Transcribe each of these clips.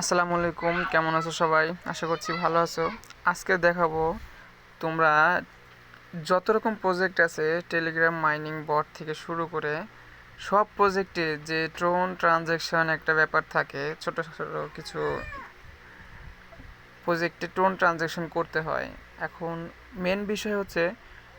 আসসালামু আলাইকুম, কেমন আছো সবাই? আশা করছি ভালো আছো। আজকে দেখাবো তোমরা যত রকম প্রজেক্ট আছে টেলিগ্রাম মাইনিং বট থেকে শুরু করে সব প্রজেক্টে যে ট্রোন ট্রানজ্যাকশন একটা ব্যাপার থাকে, ছোট ছোট কিছু প্রজেক্টে টোন ট্রানজ্যাকশন করতে হয়। এখন মেন বিষয় হচ্ছে,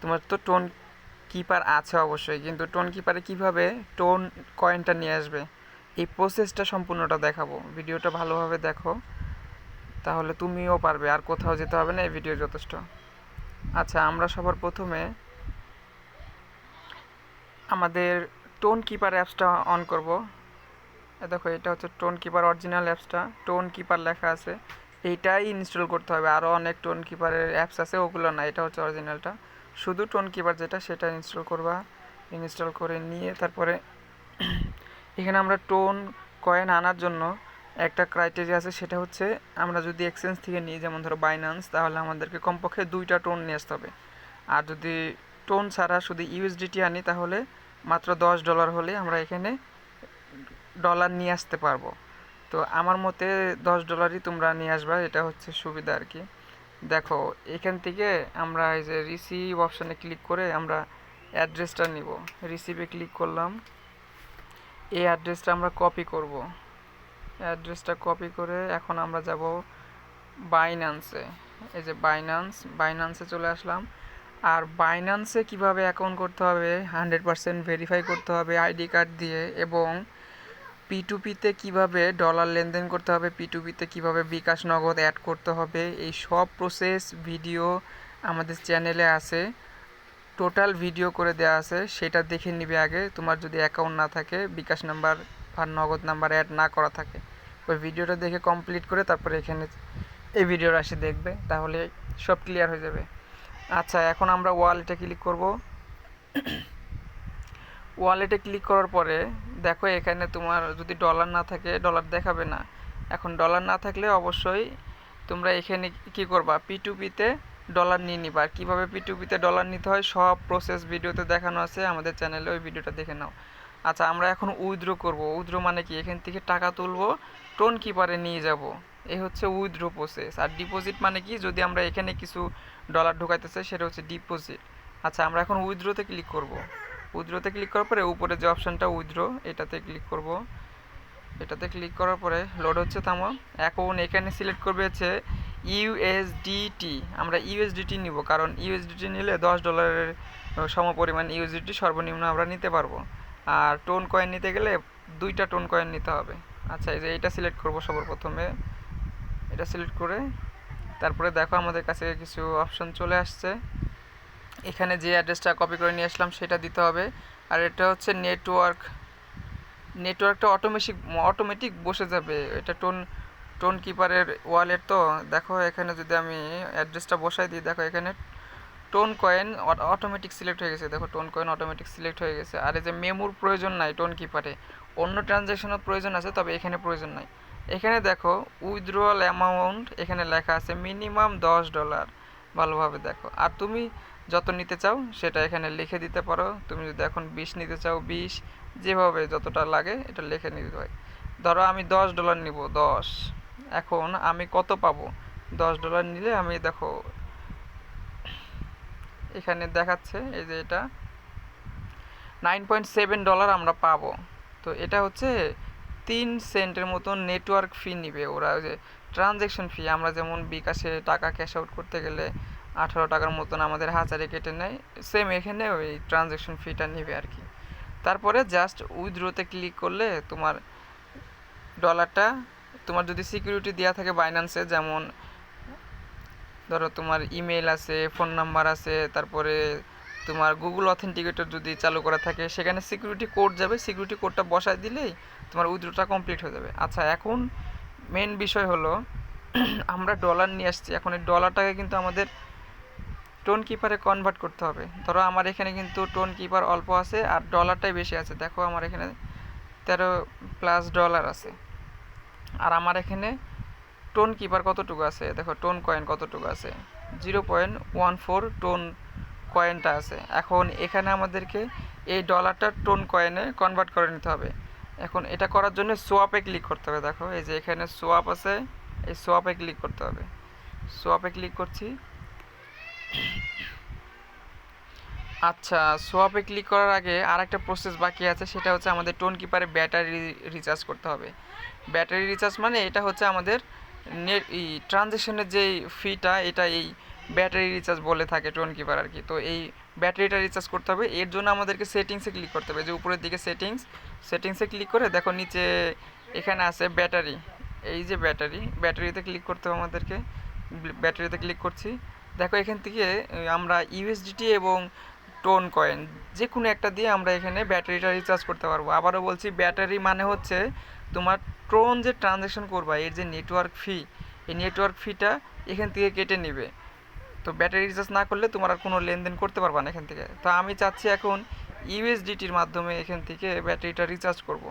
তোমার তো টোন কিপার আছে অবশ্যই, কিন্তু টোন কিপারে কীভাবে টোন কয়েনটা নিয়ে আসবে? এই প্রসেসটা সম্পূর্ণটা দেখাবো। ভিডিওটা ভালোভাবে দেখো। তাহলে তুমিও পারবে, আর কোথাও যেতে হবে না, এই ভিডিও যথেষ্ট। আচ্ছা আমরা সবার প্রথমে আমাদের টোন কিপার অ্যাপসটা অন করব। দেখো, এটা হচ্ছে টোন কিপার অরিজিনাল অ্যাপসটা টোন কিপার লেখা আছে। এইটাই ইনস্টল করতে হবে। আরও অনেক টোন কিপারের অ্যাপস আছে, ওগুলো না, এটা হচ্ছে অরিজিনালটা শুধু টোন কিপার যেটা, সেটা ইনস্টল করবা। ইনস্টল করে নিয়ে তারপরে এখানে আমরা টোন কয়েন আনার জন্য একটা ক্রাইটেরিয়া আছে, সেটা হচ্ছে আমরা যদি এক্সচেঞ্জ থেকে নিই, যেমন ধরো বাইন্যান্স তাহলে আমাদেরকে কমপক্ষে দুইটা টোন নিয়ে আসতে হবে। আর যদি টোন ছাড়া শুধু ইউএসডিটি আনি, তাহলে মাত্র দশ ডলার হলে আমরা এখানে ডলার নিয়ে আসতে পারব। তো আমার মতে দশ ডলারই তোমরা নিয়ে আসবা, এটা হচ্ছে সুবিধা আর কি। দেখো, এখান থেকে আমরা এই যে রিসিভ অপশানে ক্লিক করে আমরা অ্যাড্রেসটা নিব। রিসিভে ক্লিক করলাম। এই অ্যাড্রেসটা আমরা কপি করব। অ্যাড্রেসটা কপি করে এখন আমরা যাব বাইন্যান্সে এই যে বাইন্যান্স বাইন্যান্সে চলে আসলাম। আর বাইন্যান্সে কীভাবে অ্যাকাউন্ট করতে হবে? হান্ড্রেড পারসেন্ট ভেরিফাই করতে হবে আইডি কার্ড দিয়ে এবং পিটুপিতে কীভাবে ডলার লেনদেন করতে হবে? পিটুপিতে কীভাবে বিকাশ নগদ অ্যাড করতে হবে? এই সব প্রসেস ভিডিও আমাদের চ্যানেলে আছে। টোটাল ভিডিও করে দেওয়া আছে, সেটা দেখে নিবে আগে। তোমার যদি অ্যাকাউন্ট না থাকে, বিকাশ নাম্বার আর নগদ নাম্বার অ্যাড না করা থাকে, ওই ভিডিওটা দেখে কমপ্লিট করে তারপরে এখানে এই ভিডিওর আসে দেখবে, তাহলে সব ক্লিয়ার হয়ে যাবে। আচ্ছা এখন আমরা ওয়ালেটে ক্লিক করব। ওয়ালেটে ক্লিক করার পরে, দেখো এখানে তোমার যদি ডলার না থাকে ডলার দেখাবে না। এখন ডলার না থাকলে অবশ্যই তোমরা এখানে কি করবা পিটুপিতে ডলার নিয়ে নিবা। আর কীভাবে পিটুপিতে ডলার নিতে হয়, সব প্রসেস ভিডিওতে দেখানো আছে। আমাদের চ্যানেলে ওই ভিডিওটা দেখে নাও। আচ্ছা আমরা এখন উইথড্র করব। উইথড্র মানে কি? এখান থেকে টাকা তুলবো টোন কিপারে নিয়ে যাব। এই হচ্ছে উইথড্র প্রসেস আর ডিপোজিট মানে কি? যদি আমরা এখানে কিছু ডলার ঢোকাইতে চাই, সেটা হচ্ছে ডিপোজিট আচ্ছা আমরা এখন উইথড্রোতে ক্লিক করব। উইথড্রোতে ক্লিক করার পরে উপরে যে অপশানটা উইথড্র এটাতে ক্লিক করব। এটাতে ক্লিক করার পরে লোড হচ্ছে থামো। এখন এখানে সিলেক্ট করবে হচ্ছে ইউএসডিটি আমরা ইউএসডিটি নিব, কারণ ইউএসডিটি নিলে দশ ডলারের সম পরিমাণ ইউএসডিটি সর্বনিম্ন আমরা নিতে পারব। আর টোন কয়েন নিতে গেলে দুইটা টোন কয়েন নিতে হবে। আচ্ছা এই যে এটা সিলেক্ট করব সবার প্রথমে। এটা সিলেক্ট করে, তারপরে দেখো আমাদের কাছে কিছু অপশন চলে আসছে। এখানে যে অ্যাড্রেসটা কপি করে নিয়ে আসলাম, সেটা দিতে হবে। আর এটা হচ্ছে নেটওয়ার্ক। নেটওয়ার্কটা অটোমেটিক অটোমেটিক বসে যাবে। এটা টোন টোন কিপারের ওয়ালেট তো, দেখো এখানে যদি আমি অ্যাড্রেসটা বসাই দিই, দেখো এখানে টোন কয়েন অটোমেটিক সিলেক্ট হয়ে গেছে। দেখো টোন কয়েন অটোমেটিক সিলেক্ট হয়ে গেছে। আর এই যে মেমোর প্রয়োজন নাই টোন কিপারে। অন্য ট্রানজ্যাকশনের প্রয়োজন আছে, তবে এখানে প্রয়োজন নাই। এখানে দেখো উইথড্রয়াল অ্যামাউন্ট এখানে লেখা আছে মিনিমাম দশ ডলার ভালোভাবে দেখো। আর তুমি যত নিতে চাও, সেটা এখানে লিখে দিতে পারো। তুমি যদি এখন বিশ নিতে চাও, বিশ, যেভাবে যতটা লাগে এটা লিখে নিতে হয় ধরো আমি দশ ডলার নিব, দশ। এখন আমি কত পাবো? দশ ডলার নিলে আমি দেখো, এখানে দেখাচ্ছে এই যে এটা। নাইন পয়েন্ট সেভেন ডলার আমরা পাবো। তো এটা হচ্ছে তিন সেন্টের মতন নেটওয়ার্ক ফি নিবে ওরা যে ট্রানজ্যাকশন ফি আমরা যেমন বিকাশে টাকা ক্যাশ আউট করতে গেলে আঠারো টাকার মতন আমাদের হাজারে কেটে নেয় সেম এখানে ওই ট্রানজ্যাকশন ফিটা নেবে আর কি। তারপরে জাস্ট উইথড্রোতে ক্লিক করলে তোমার ডলারটা তোমার যদি সিকিউরিটি দেওয়া থাকে বাইন্যান্সে যেমন ধরো তোমার ইমেল আছে ফোন নাম্বার আছে, তারপরে তোমার গুগল অথেন্টিকেটর যদি চালু করা থাকে, সেখানে সিকিউরিটি কোড যাবে। সিকিউরিটি কোডটা বসায় দিলেই তোমার উইথড্রোটা কমপ্লিট হয়ে যাবে। আচ্ছা এখন মেন বিষয় হলো, আমরা ডলার নিয়ে আসছি। এখন এই ডলারটাকে কিন্তু আমাদের টোন কিপারে কনভার্ট করতে হবে। ধরো আমার এখানে কিন্তু টোন কিপার অল্প আছে আর ডলারটাই বেশি আছে। দেখো আমার এখানে তেরো প্লাস ডলার আছে। আর আমার এখানে টোন কিপার কতটুকু আছে? দেখো, টোন কয়েন কতটুকু আছে? Zero point one four TON কয়েনটা আছে। এখন এখানে আমাদেরকে এই ডলারটা টোন কয়েনে কনভার্ট করে নিতে হবে। এখন এটা করার জন্য সোয়াপে ক্লিক করতে হবে। দেখো, এই যে এখানে সোয়াপ আছে, এই সোয়াপে ক্লিক করতে হবে। সোয়াপে ক্লিক করছি। আচ্ছা সোয়াপে ক্লিক করার আগে আর একটা প্রসেস বাকি আছে, সেটা হচ্ছে আমাদের টোন কিপারে ব্যাটারি রিচার্জ করতে হবে। ব্যাটারি রিচার্জ মানে এটা হচ্ছে আমাদের নেট এই ট্রানজেকশনের যে ফিটা এটা এই ব্যাটারি রিচার্জ বলে থাকে টোন কিপার আর কি তো এই ব্যাটারিটা রিচার্জ করতে হবে। এর জন্য আমাদেরকে সেটিংসে ক্লিক করতে হবে। যে উপরের দিকে সেটিংস সেটিংসে ক্লিক করে দেখো নিচে এখানে আছে ব্যাটারি এই যে ব্যাটারি ব্যাটারিতে ক্লিক করতে হবে আমাদেরকে। ব্যাটারিতে ক্লিক করছি। দেখো এখান থেকে, আমরা ইউএসডিটি এবং টোন কয়েন যে কোনো একটা দিয়ে আমরা এখানে ব্যাটারিটা রিচার্জ করতে পারব। আবারও বলছি, ব্যাটারি মানে হচ্ছে তোমার টোন যে ট্রানজ্যাকশন করবা, এর যে নেটওয়ার্ক ফি এই নেটওয়ার্ক ফিটা এখান থেকে কেটে নেবে। তো ব্যাটারি রিচার্জ না করলে তোমার আর কোনো লেনদেন করতে পারবা না এখান থেকে। তো আমি চাচ্ছি এখন ইউএসডিটির মাধ্যমে এখান থেকে ব্যাটারিটা রিচার্জ করব।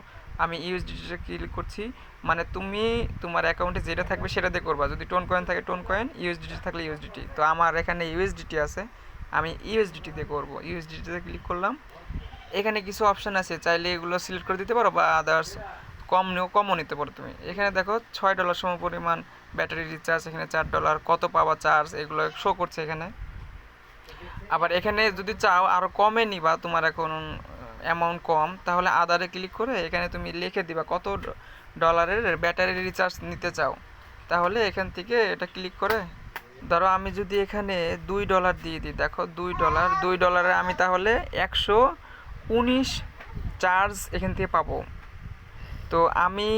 আমি ইউএসডিটিটা ক্লিক করছি মানে তুমি তোমার অ্যাকাউন্টে যেটা থাকবে সেটা দিয়ে করবা। যদি টোন কয়েন থাকে টোন কয়েন ইউএসডিটি থাকলে ইউএসডিটি তো আমার এখানে ইউএসডিটি আছে। আমি ইউএসডিটি দিয়ে করব। ইউএসডিটিতে ক্লিক করলাম। এখানে কিছু অপশান আছে, চাইলে এগুলো সিলেক্ট করে দিতে পারো বা আদার্স কম নিও, কমও নিতে পারো তুমি। এখানে দেখো ছয় ডলার সম পরিমাণ ব্যাটারি রিচার্জ এখানে চার ডলার কত পাওয়া চার্জ এগুলো শো করছে এখানে। আবার এখানে যদি চাও আরও কমে নিবা, তোমার এখন অ্যামাউন্ট কম, তাহলে আদারে ক্লিক করে এখানে তুমি লিখে দিবা কত ডলারের ব্যাটারি রিচার্জ নিতে চাও। তাহলে এখান থেকে এটা ক্লিক করে ধরো আমি যদি এখানে দুই ডলার দিয়ে দিই, দেখো দুই ডলার দুই ডলারে আমি তাহলে একশো উনিশ চার্জ এখান থেকে পাবো। তো আমি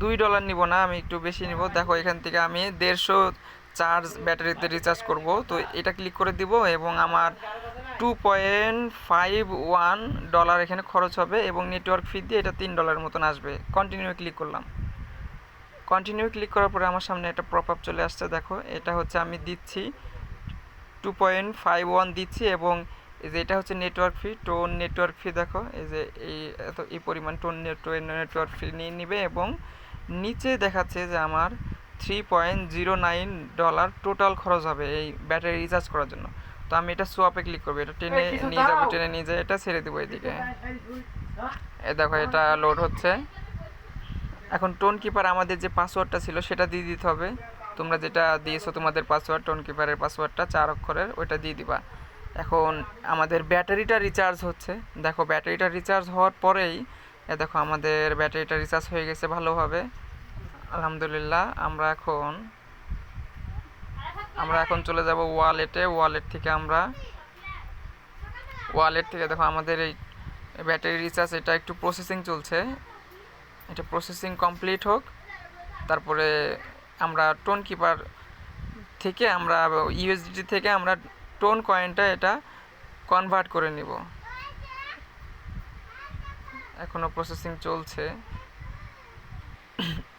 দুই ডলার নিব না, আমি একটু বেশি নিব। দেখো এখান থেকে আমি দেড়শো চার্জ ব্যাটারিতে রিচার্জ করব। তো এটা ক্লিক করে দিব এবং আমার two point five one dollar এখানে খরচ হবে এবং নেটওয়ার্ক ফি দিয়ে এটা তিন ডলারের মতন আসবে। কন্টিনিউ ক্লিক করলাম। কন্টিনিউ ক্লিক করার পরে আমার সামনে একটা প্রপ আপ চলে আসছে দেখো। এটা হচ্ছে আমি দিচ্ছি টু পয়েন্ট ফাইভ ওয়ান দিচ্ছি এবং এই যে এটা হচ্ছে network fee TON network fee দেখো। এই যে এই এত এই পরিমাণ টোন নেটওয়ার্ক ফি নিয়ে নিবে এবং নিচে দেখাচ্ছে যে আমার three point zero nine dollar total খরচ হবে এই ব্যাটারি রিচার্জ করার জন্য। তো আমি এটা সোয়াপে ক্লিক করব এটা টেনে নিয়ে যাব টেনে নিয়ে যাই এটা ছেড়ে দেবো এদিকে। এ দেখো এটা লোড হচ্ছে। এখন টোন কিপার আমাদের যে পাসওয়ার্ডটা ছিল সেটা দিয়ে দিতে হবে। তোমরা যেটা দিয়েছ তোমাদের পাসওয়ার্ড টোন কিপারের পাসওয়ার্ডটা চার অক্ষরের ওইটা দিয়ে দিবা। এখন আমাদের ব্যাটারিটা রিচার্জ হচ্ছে। দেখো ব্যাটারিটা রিচার্জ হওয়ার পরেই দেখো আমাদের ব্যাটারিটা রিচার্জ হয়ে গেছে ভালোভাবে। আলহামদুলিল্লাহ, আমরা এখন আমরা এখন চলে যাব ওয়ালেটে ওয়ালেট থেকে আমরা ওয়ালেট থেকে দেখো আমাদের এই ব্যাটারি রিচার্জ এটা একটু প্রসেসিং চলছে। এটা প্রসেসিং কমপ্লিট হোক। তারপরে আমরা টোন কিপার থেকে আমরা ইউএসডিটি থেকে আমরা টোন কয়েনটা এটা কনভার্ট করে নিব। এখনও প্রসেসিং চলছে।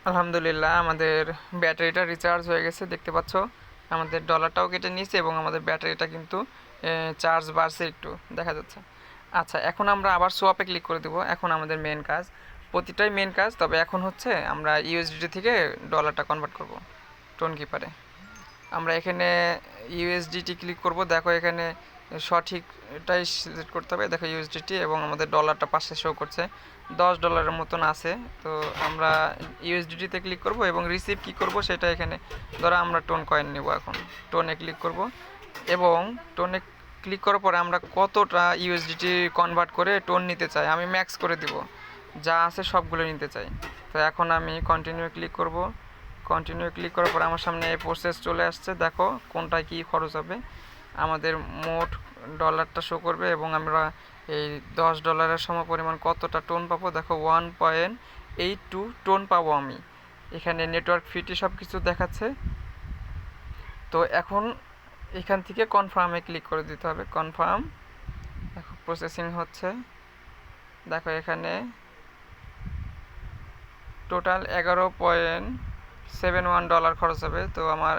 আলহামদুলিল্লাহ, আমাদের ব্যাটারিটা রিচার্জ হয়ে গেছে, দেখতে পাচ্ছ। আমাদের ডলারটাও কেটে নিয়েছে এবং আমাদের ব্যাটারিটা কিন্তু চার্জ বাড়ছে একটু, দেখা যাচ্ছে। আচ্ছা এখন আমরা আবার সোয়াপে ক্লিক করে দেবো। এখন আমাদের মেন কাজ প্রতিটাই মেন কাজ, তবে এখন হচ্ছে আমরা ইউএসডিটি থেকে ডলারটা কনভার্ট করব টোন কিপারে আমরা এখানে ইউএসডিটি ক্লিক করব, দেখো এখানে সঠিকটাই সিলেক্ট করতে হবে, দেখো ইউএসডিটি এবং আমাদের ডলারটা পাশে শো করছে। দশ ডলারের মতন আছে, তো আমরা ইউএসডিটিতে ক্লিক করব এবং রিসিভ কি করব সেটা এখানে, ধরো আমরা টোন কয়েন নেব এখন। টোনে ক্লিক করব এবং টোনে ক্লিক করার পরে আমরা কতটা ইউএসডিটি কনভার্ট করে টোন নিতে চাই, আমি ম্যাক্স করে দিব। যা আছে সবগুলো নিতে চাই। তো এখন আমি কন্টিনিউ ক্লিক করব। কন্টিনিউ ক্লিক করার পর আমার সামনে এই প্রসেস চলে আসছে। দেখো কোনটা কি খরচ হবে। আমাদের মোট ডলারটা শো করবে এবং আমরা এই দশ ডলারের সম পরিমাণ কতটা টোন পাবো। দেখো one point eight two TON পাবো আমি। এখানে নেটওয়ার্ক ফিটি সব কিছু দেখাচ্ছে। তো এখন এখান থেকে কনফার্মে ক্লিক করে দিতে হবে। কনফার্ম দেখো প্রসেসিং হচ্ছে। দেখো এখানে টোটাল এগারো পয়েন্ট সেভেন ওয়ান ডলার খরচ হবে। তো আমার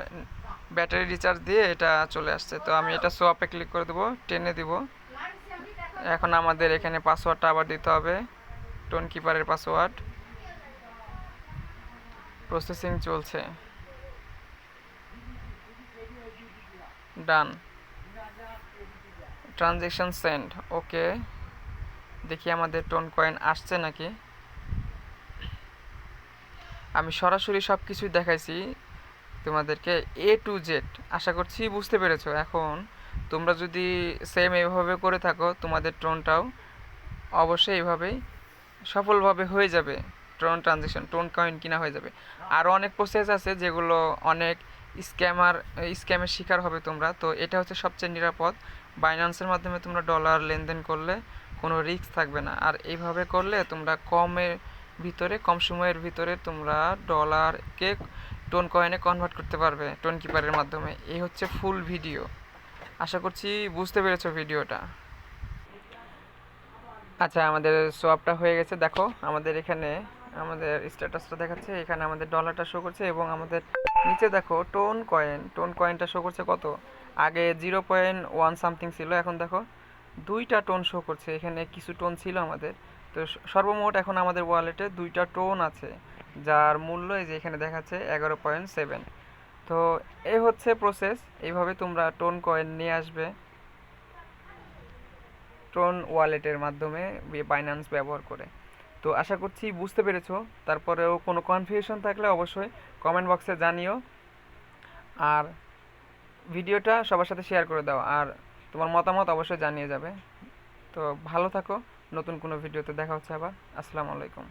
ব্যাটারি রিচার্জ দিয়ে এটা চলে আসছে। তো আমি এটা সোয়াপে ক্লিক করে দেবো, টেনে দিব। এখন আমাদের এখানে পাসওয়ার্ডটা আবার দিতে হবে। টোন কিপারের পাসওয়ার্ড প্রসেসিং চলছে। ডান ট্রানজেকশন সেন্ড ওকে দেখি আমাদের টোন কয়েন আসছে নাকি? আমি সরাসরি সব কিছুই দেখাইছি তোমাদেরকে এ টু জেড আশা করছি বুঝতে পেরেছ। এখন তোমরা যদি সেম এইভাবে করে থাকো, তোমাদের টোনটাও অবশ্যই এইভাবেই সফলভাবে হয়ে যাবে। টোন ট্রানজেকশন টোন কয়েন কিনা হয়ে যাবে। আরও অনেক প্রসেস আছে যেগুলো অনেক স্ক্যামার স্ক্যামের শিকার হবে তোমরা। তো এটা হচ্ছে সবচেয়ে নিরাপদ। বাইন্যান্সের মাধ্যমে তোমরা ডলার লেনদেন করলে কোনো রিস্ক থাকবে না। আর এইভাবে করলে তোমরা কমের ভিতরে, কম সময়ের ভিতরে তোমরা ডলারকে টোন কয়েনে কনভার্ট করতে পারবে টোন কিপারের মাধ্যমে। এই হচ্ছে ফুল ভিডিও আশা করছি বুঝতে পেরেছ ভিডিওটা আচ্ছা আমাদের সোয়াপটা হয়ে গেছে। দেখো, আমাদের এখানে, আমাদের স্ট্যাটাসটা দেখাচ্ছে। এখানে আমাদের ডলারটা শো করছে এবং আমাদের নিচে দেখো টোন কয়েন টোন কয়েনটা শো করছে কত? আগে জিরো পয়েন্ট ওয়ান সামথিং ছিল, এখন দেখো, দুইটা টোন শো করছে। এখানে কিছু টোন ছিল আমাদের। তো সর্বমোট এখন আমাদের ওয়ালেটে দুইটা টোন আছে, যার মূল্য এই যে এখানে দেখাচ্ছে এগারো পয়েন্ট সেভেন। তো এই হচ্ছে প্রসেস, এইভাবে তোমরা টোন কয়েন নিয়ে আসবে। টোন ওয়ালেটের মাধ্যমে বাইন্যান্স ব্যবহার করে। তো আশা করছি বুঝতে পেরেছ, তারপরেও কোনো কনফিউশন থাকলে অবশ্যই কমেন্ট বক্সে জানিও। আর ভিডিওটা সবার সাথে শেয়ার করে দাও, আর তোমার মতামত অবশ্যই জানিয়ে যাবে। তো ভালো থাকো। নতুন কোনো ভিডিওতে দেখা হচ্ছে আবার। আসসালামু আলাইকুম।